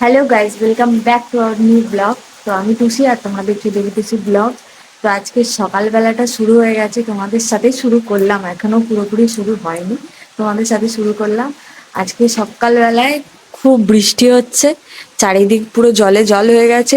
Hello guys welcome back to our new blog তো আমি টুসি আর তোমরা দেখছ দেবী টুসি ব্লগ তো আজকে সকালবেলাটা শুরু হয়ে গেছে। তোমাদের সাথে শুরু করলাম। এখনও পুরোপুরি শুরু হয়নি। তোমাদের সাথে শুরু করলাম। আজকে সকালবেলায় খুব বৃষ্টি হচ্ছে। চারিদিক পুরো জলে জল হয়ে গেছে।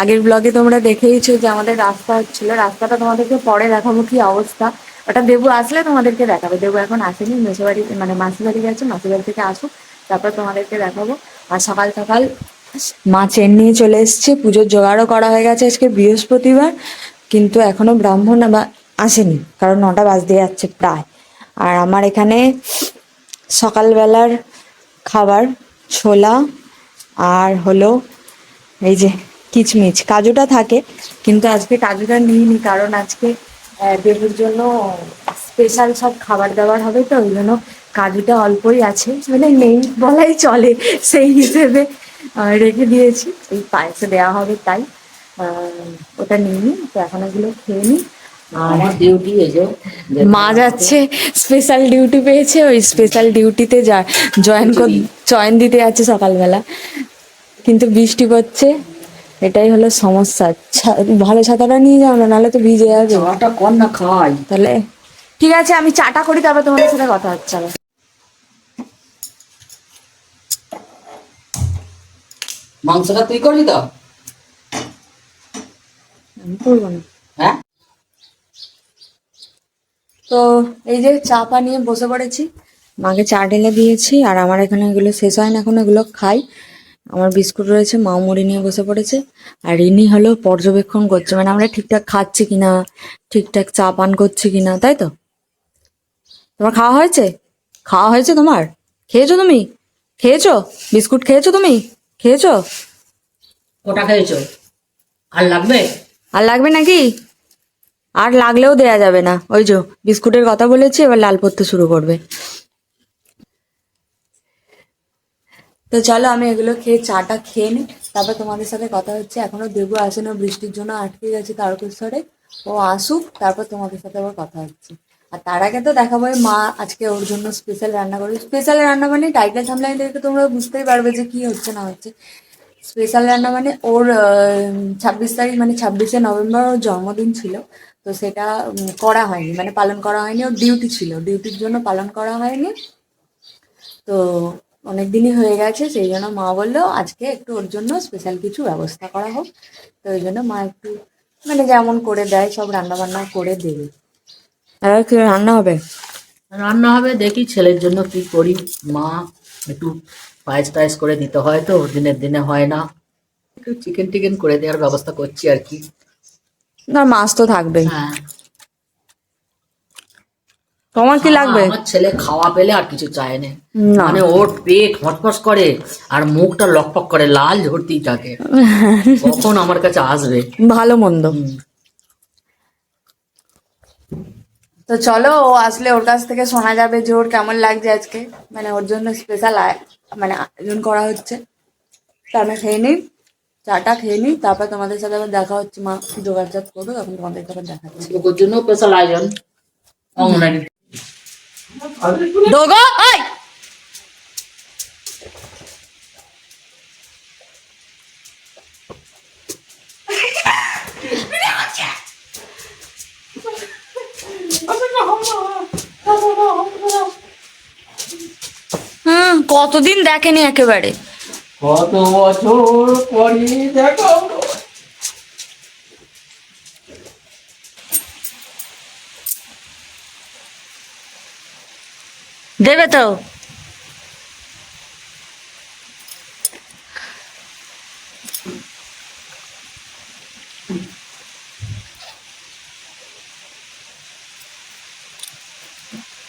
আগের ব্লগে তোমরা দেখেইছো যে আমাদের রাস্তা হচ্ছিল। রাস্তাটা তোমাদেরকে পরে দেখাবো কি অবস্থা। ওটা দেবু আসলে তোমাদেরকে দেখাবে। দেবু এখন আসেনি। মেসো বাড়ি মানে মাসি বাড়ি গেছে। মাসি বাড়ি থেকে আসুক। তারপর তোমাদেরকে দেখাবো। আর সকাল সকাল মা চেন নিয়ে চলে এসছে। পুজোর জোগাড়ও করা হয়ে গেছে আজকে বৃহস্পতিবার, কিন্তু এখনও ব্রাহ্মণ আবার আসেনি, কারণ নটা বাজতে যাচ্ছে প্রায়। আর আমার এখানে সকালবেলার খাবার ছোলা আর হলো এই যে কিচমিচ। কাজুটা থাকে, কিন্তু আজকে কাজুটা নিইনি, কারণ আজকে দেবুর জন্য স্পেশাল সব খাবার দাবার হবে তো, ওই জন্য কাজুটা অল্পই আছে মানে নেই বলাই চলে সেই হিসেবে রেখে দিয়েছি। এই পায়েসে দেওয়া হবে তাই। ওটা ওটা নিইনি তো এখন ওগুলো খেয়ে নিই। আমার ডিউটি মা যাচ্ছে স্পেশাল ডিউটি পেয়েছে ওই স্পেশাল ডিউটিতে যা জয়েন জয়েন দিতে যাচ্ছে সকালবেলা। কিন্তু বৃষ্টি পড়ছে এটাই হলো সমস্যা। ভালো ছাতাটা নিয়ে যাও না নাহলে তো ভিজে যাবে। চাটা কর না খাই। তাহলে ঠিক আছে আমি চাটা করি তারপর তোমাদের সাথে কথা হচ্ছে মাংসটা তুই করলি তো? আমি করব না। হ্যাঁ? তো এই যে চা পা নিয়ে বসে পড়েছি মাকে চা ঢেলে দিয়েছি আর আমার এখানে এগুলো শেষ হয় না এখন এগুলো খাই। আমার বিস্কুট রয়েছে মা মুড়ি নিয়ে বসে পড়েছে আর ইনি হলো পর্যবেক্ষণ করছে মানে আমরা ঠিকঠাক খাচ্ছি কিনা ঠিকঠাক চা পান করছি কিনা তাই তো? তোমার খাওয়া হয়েছে? খাওয়া হয়েছে তোমার? খেয়েছো তুমি? খেয়েছো? বিস্কুট খেয়েছো তুমি? খেয়েছো? ওটা খেয়েছো? আর লাগবে? আর লাগবে নাকি? আর লাগলেও দেয়া যাবে না। ওই যে বিস্কুটের কথা বলেছি এবার লাল পড়তে শুরু করবে। তো চলো আমি এগুলো খেয়ে চাটা খেয়ে নিই তারপর তোমাদের সাথে কথা হচ্ছে। এখনও দেবু আসে না বৃষ্টির জন্য আটকে গেছে তারকেশ্বরে। ও আসুক তারপর তোমাদের সাথে আবার কথা হচ্ছে। আর তার আগে তো দেখাবো মা আজকে ওর জন্য স্পেশাল রান্না করবে স্পেশাল রান্না মানে টাইটেল সামলাইন দেখে তোমরা বুঝতেই পারবে যে কি হচ্ছে না হচ্ছে। স্পেশাল রান্না মানে ওর ছাব্বিশ তারিখ মানে ছাব্বিশে নভেম্বর ওর জন্মদিন ছিল। তো সেটা করা হয়নি। মানে পালন করা হয়নি, ওর ডিউটি ছিল। ডিউটির জন্য পালন করা হয়নি। তো অনেক দিনই হয়ে গেছে, সেই জন্য মা বলল, আজকে একটু ওর জন্য স্পেশাল কিছু ব্যবস্থা করা হোক। তো ওই জন্য মা একটু মানে যেমন করে দেয়, সব রান্না বান্না করে দেবে। কি রান্না হবে? রান্না হবে দেখি ছেলের জন্য কি করি। মা একটু পায়েস টায়েস করে দিতে হয় তো দিনের দিনে হয় না। একটু চিকেন টিকেন করে দেওয়ার ব্যবস্থা করছি আর কি। না মাছ তো থাকবেই। হ্যাঁ। তোমার কি লাগবে? আমার ছেলে খাওয়া পেলে আর কিছু চায় না। মানে ওর পেট ফটফস করে আর মুখটা লকপক করে লাল ঝরতেই থাকে। কখন আমার কাছে আসবে? ভালো মন্দ হুম। তো চলো ও আসলে ওর কাছ থেকে শোনা যাবে যে ওর কেমন লাগছে আজকে। মানে ওর জন্য স্পেশাল মানে আয়োজন করা হচ্ছে। তো আমি খেয়ে নিই চাটা খেয়ে নিই তারপর তোমাদের সাথে আবার দেখা হচ্ছে। মা যোগাযোগ করব তখন তোমাদের সাথে দেখা হচ্ছে ওর জন্য স্পেশাল আয়োজন। দোগো ওই হুম কতদিন দেখেনি একেবারে? কত বছর পরে দেখো। দেবে তো।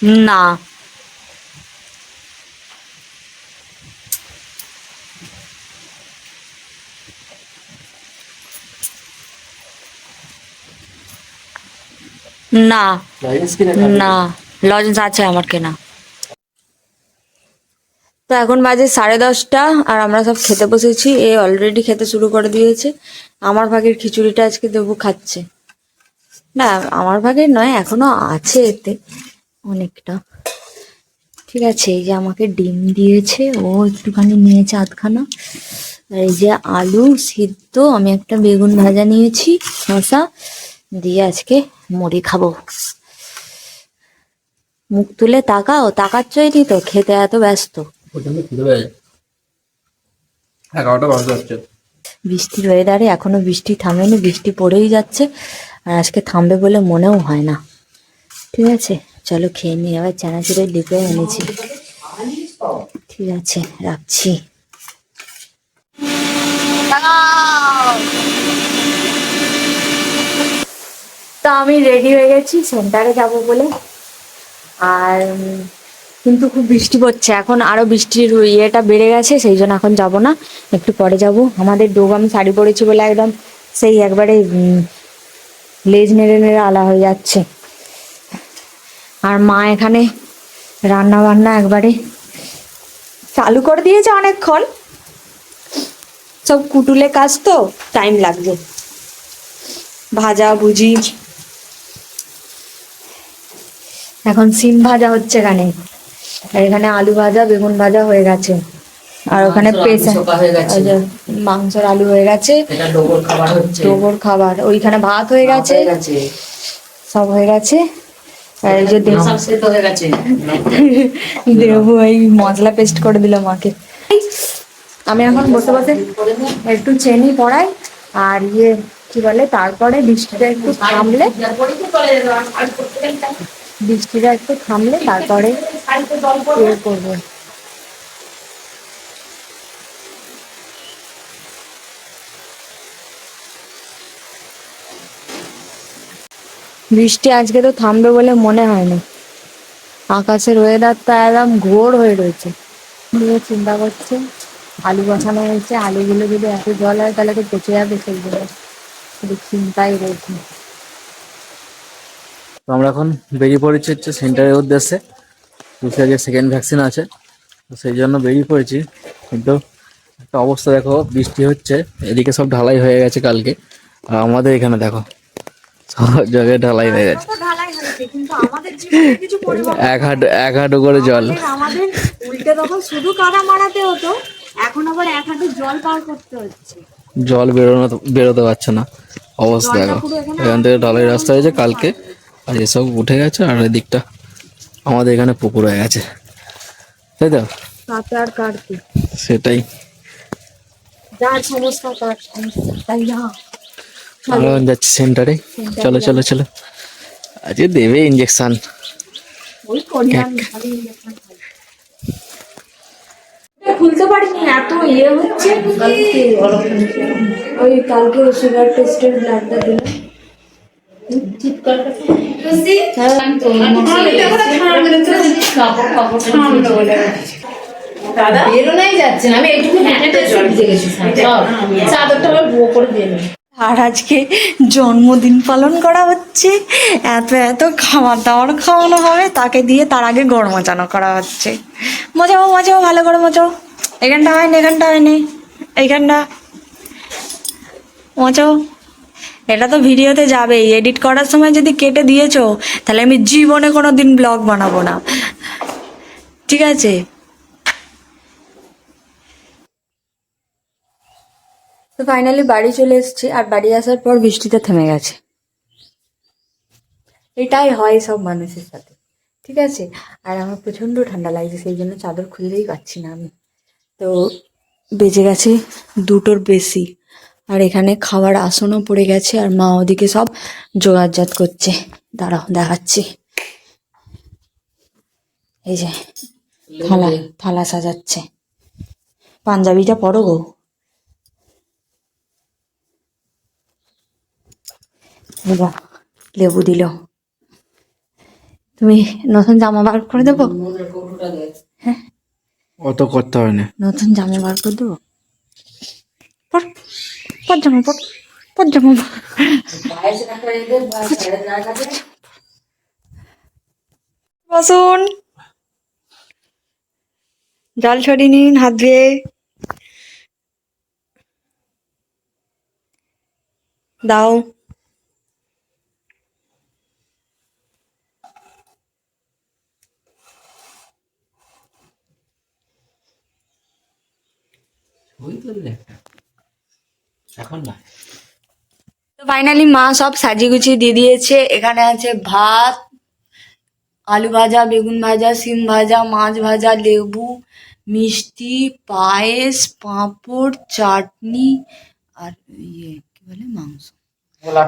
না। না। না। লজেন্স আছে আমার কেনা। তো এখন বাজে সাড়ে দশটা আর আমরা সব খেতে বসেছি। এ অলরেডি খেতে শুরু করে দিয়েছে। আমার ভাগের খিচুড়িটা আজকে দেবু খাচ্ছে। না আমার ভাগের নয় এখনও আছে এতে। অনেকটা। ঠিক আছে এই যে আমাকে ডিম দিয়েছে ও একটুখানি নিয়েছে আধখানা। আর এই যে আলু সিদ্ধ আমি একটা বেগুন ভাজা নিয়েছি শসা দিয়ে আজকে মুড়ি খাব। মুখ তুলে তাকাও তাকাচ্ছই নি তো খেতে এত ব্যস্ত। বৃষ্টির ওয়েদারে এখনও বৃষ্টি থামেনি বৃষ্টি পড়েই যাচ্ছে আর আজকে থামবে বলে মনেও হয় না। ঠিক আছে? চলো খেয়ে নিই, আবার চানাচুরের লিপে এনেছি। ঠিক আছে, রাখছি। তো আমি রেডি হয়ে গেছি সেন্টারে যাব বলে। আর কিন্তু খুব বৃষ্টি পড়ছে, এখন আরও বৃষ্টির ইয়েটা বেড়ে গেছে, সেই জন্য এখন যাব না, একটু পরে যাব। আমাদের ডোব আমি শাড়ি পরেছি বলে একদম সেই একবারে লেজ নেড়ে নেড়ে আলা হয়ে যাচ্ছে। আর মা এখানে রান্না বান্না একবারে চালু করে দিয়েছে অনেকক্ষণ। সব কুটুলে কাজ তো টাইম লাগবে। ভাজা ভুজি। এখন সিম ভাজা হচ্ছে এখানে। আর এখানে আলু ভাজা বেগুন ভাজা হয়ে গেছে। আর ওখানে পেঁচা হয়ে গেছে। মাংসর আলু হয়ে গেছে। ডোবর খাবার ওইখানে ভাত হয়ে গেছে। সব হয়ে গেছে। আর এই যে দেব- মশলা পেস্ট করে দিল মাকে। আমি এখন বসে বসে একটু চেনি পড়াই আর ইয়ে কি বলে তারপরে বৃষ্টিটা একটু থামলে বৃষ্টিটা একটু থামলে তারপরে ইয়ে করব। বৃষ্টি আজকে তো থামবে বলে মনে হয় না আকাশের ওয়েদারটা একদম ঘোর হয়ে রয়েছে। চিন্তা করছে? আলু বসানো হয়েছে, আলুগুলো যদি এত জল হয় তাহলে তো পচে যাবে সেইগুলো চিন্তাই রয়েছে। তো আমরা এখন বেরিয়ে পড়েছি হচ্ছে সেন্টারের উদ্দেশ্যে। দুশো যে সেকেন্ড ভ্যাকসিন আছে। তো সেই জন্য বেরিয়ে পড়েছি। কিন্তু একটা অবস্থা দেখো, বৃষ্টি হচ্ছে। এদিকে সব ঢালাই হয়ে গেছে কালকে। আর আমাদের এখানে দেখো সব জায়গায় ঢালাই হয়ে গেছে। এক হাঁটু এক হাঁটু করে জল। আমাদের উল্টে তখন শুধু কাদা মারাতে হতো এখন আবার এক হাঁটু জল পার করতে হচ্ছে। জল বেরোনো বেরোতে পারছে না। অবস্থা দেখো। এখান থেকে ঢালাই রাস্তা হয়েছে কালকে। আর এসব উঠে গেছে আর এদিকটা আমাদের এখানে পুকুর হয়ে গেছে। তাই তো? সেটাই। যার সমস্যা তার সমস্যা তাই না? আমরা যাচ্ছি সেন্টারে। চলো চলো চলো। আজকে দেবে ইঞ্জেকশন খুলতে পারিনি এত ইয়ে হচ্ছে। ওই কালকে সুগার টেস্টের ব্লাডটা দিলাম। বেরোনাই যাচ্ছে না আমি হেঁটে চলতে গেছি চাদরটা করে দিয়ে। আর আজকে জন্মদিন পালন করা হচ্ছে। এত এত খাবার দাবার খাওয়ানো হবে, তাকে দিয়ে তার আগে গড় মজানো করা হচ্ছে। মজাও মজাও, ভালো করে মজাও। এখানটা হয়নি এখানটা হয়নি এইখানটা মজাও। এটা তো ভিডিওতে যাবেই। এডিট করার সময় যদি কেটে দিয়েছ, তাহলে আমি জীবনে কোনো দিন ব্লগ বানাবো না। ঠিক আছে? তো ফাইনালি বাড়ি চলে এসেছি আর বাড়ি আসার পর বৃষ্টিটা থেমে গেছে। এটাই হয় সব মানুষের সাথে ঠিক আছে? আর আমার প্রচণ্ড ঠান্ডা লাগছে সেই জন্য চাদর খুলতেই পারছি না আমি। তো বেজে গেছে দুটোর বেশি আর এখানে খাবার আসনও পড়ে গেছে আর মা ওদিকে সব জোগাড়জাত করছে। দাঁড়াও দেখাচ্ছি। এই যে থালা থালা সাজাচ্ছে। পাঞ্জাবিটা পরো গো। লেবু দিল। তুমি নতুন জামা বার করে দেবো? অত করতে হবে না। নতুন জামা বার করে দেবো? পর পর জামা পর পর জামা বসুন। জল ছড়িয়ে নিন হাত ধুয়ে। দাও। তো এখন না। তো ফাইনালি মা সব সাজিয়ে গুছিয়ে দিয়ে দিয়েছে। এখানে আছে ভাত আলু ভাজা বেগুন ভাজা সিম ভাজা মাছ ভাজা লেবু মিষ্টি পায়েস পাঁপড় চাটনি আর ইয়ে কি বলে মাংস।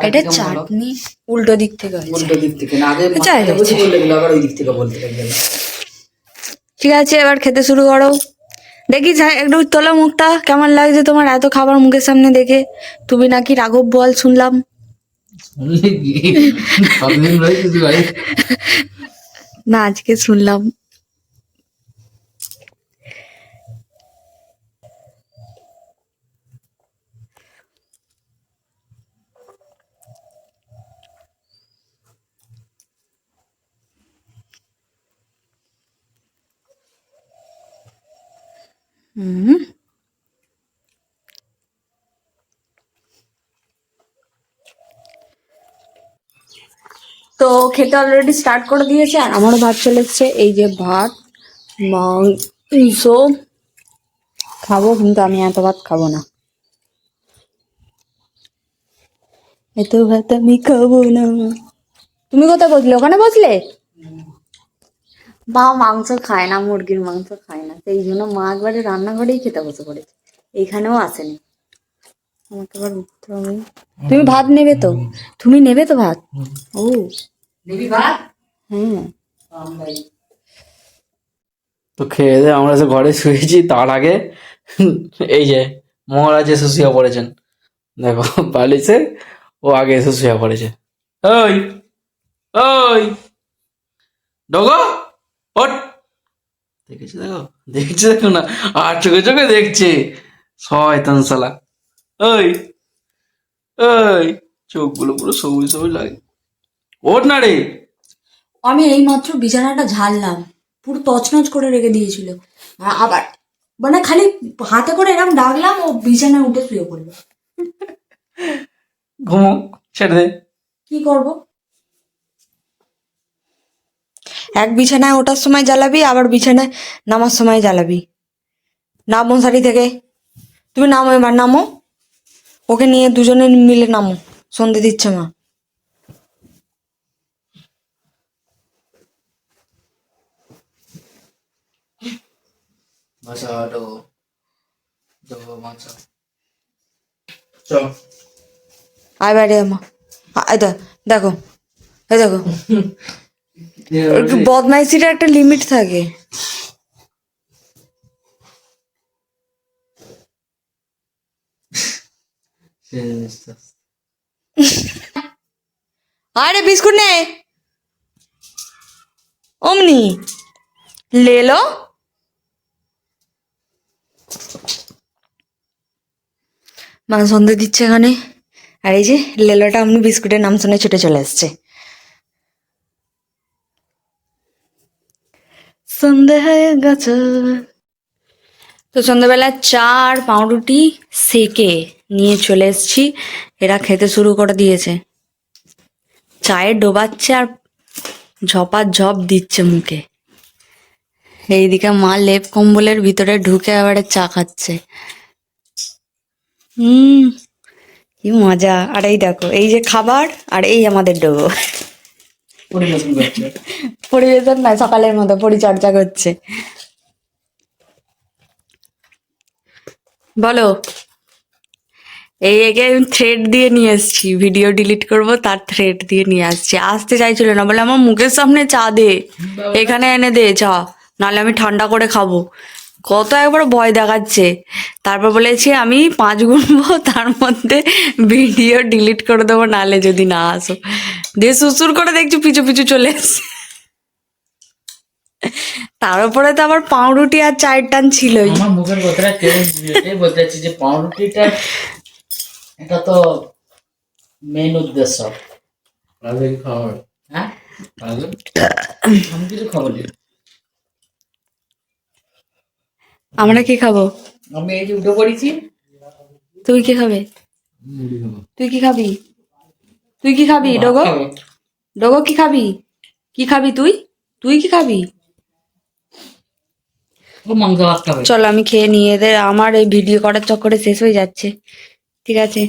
এটা চাটনি উল্টো দিক থেকে উল্টো দিক থেকে না আগে যাই মাথাটা বুঝে বললে গেলো আবার ওই দিক থেকে বলতে ঠিক আছে এবার খেতে শুরু করো। দেখি যাই একটু তোলা মুখটা। কেমন লাগছে তোমার? এত খাবার মুখের সামনে দেখে। তুমি নাকি রাঘব বল শুনলাম। না আজকে শুনলাম। হুম তো খেতে অলরেডি স্টার্ট করে দিয়েছে আর আমারও ভাত চলে এসছে। এই যে ভাত, মাংস খাব, কিন্তু আমি এত ভাত খাব না। এত ভাত আমি খাব না। তুমি কোথায় বসলে? ওখানে বসলে? মা মাংস খায় না মুরগির মাংস খায় না। সেই জন্য মা একবারে রান্নাঘরেই খেতে বসে পড়েছে। এইখানেও আসেনি। আমাকে আবার উঠতে হবে। তুমি ভাত নেবে তো? তুমি নেবে তো ভাত? ও। দিবি ভাত? হ্যাঁ। তো খেয়ে দিয়ে আমরা এসে ঘরে শুয়েছি তার আগে। এই যে মহারাজ এসে শুয়ে পড়েছেন। দেখো বালিশে ও আগে এসে শুয়ে পড়েছে। ওই ওই ডগো! ওট দেখেছি দেখো? দেখছি দেখো না? আর চোখে চোখে দেখছে। শয়তান শালা। ওই ওই চোখগুলো পুরো সবুজ সবুজ লাগে। ওঠ না রে। আমি এইমাত্র বিছানাটা ঝাড়লাম। পুরো তছনছ করে রেখে দিয়েছিল। আবার মানে খালি হাতে করে এরকম ডাকলাম ও বিছানায় উঠে শুয়ে পড়ল। ঘুমো ছেড়ে দে। কি করব? এক বিছানায় ওঠার সময় জ্বালাবি আবার বিছানায় নামার সময় জ্বালাবি। নামো শাড়ি থেকে। তুমি নামো এবার নামো। ওকে নিয়ে দুজনে মিলে নামো। সন্ধে দিচ্ছে মা। মাছা মাছা। আয় বাইরে মা। আয় দেখো। এই দেখো। একটু বদমাইশির একটা লিমিট থাকে। আরে বিস্কুট নে। অমনি। लो মানে সন্ধে দিচ্ছে এখানে। আর এই যে লেলোটা অমনি বিস্কুটের নাম শুনে ছুটে চলে আসছে। সন্ধে হয়ে গেছে। তো সন্ধ্যাবেলা চা আর পাউরুটি সেকে নিয়ে চলে এসেছি। এরা খেতে শুরু করে দিয়েছে। চায়ে ডোবাচ্ছে আর ঝপার ঝপ দিচ্ছে মুখে। এইদিকে মা লেপ কম্বলের ভিতরে ঢুকে আবার চা খাচ্ছে। হুম কি মজা। আর এই দেখো, এই যে খাবার আর এই আমাদের ডোবো। পরিবেশন না সকালের মতো পরিচর্যা করছে। বলো এই একে আমি থ্রেড দিয়ে নিয়ে এসেছি ভিডিও ডিলিট করব তার থ্রেড দিয়ে নিয়ে আসছি। আসতে চাইছিল না বলে আমার মুখের সামনে চা দে এখানে এনে দে চা নাহলে আমি ঠান্ডা করে খাব। কত একবার ভয় দেখাচ্ছে। তারপর বলেছি আমি পাঁচ গুনবো তার মধ্যে ভিডিও ডিলিট করে দেবো নাহলে যদি না আসো। দিয়ে সুসুর করে দেখছি পিছু পিছু চলে এসছে তার উপরে তো আবার পাউরুটি আর চায়ের টান ছিলই। আমার মুখের কথাটা কেউ বলতে চাচ্ছি যে পাউরুটিটা এটা তো মেন উদ্দেশ্য। খাওয়া হ্যাঁ? আমি কিছু খাব না। আমরা কি খাব? আমি এই যে উঠে পড়েছি। তুই কি খাবে? তুই কি খাবি? তুই কি খাবি ডগো? ডগো কি খাবি? কি খাবি তুই? তুই কি খাবি? চলো আমি খেয়ে নিয়ে এদের আমার এই ভিডিও করার চক্করে শেষ হয়ে যাচ্ছে। ঠিক আছে।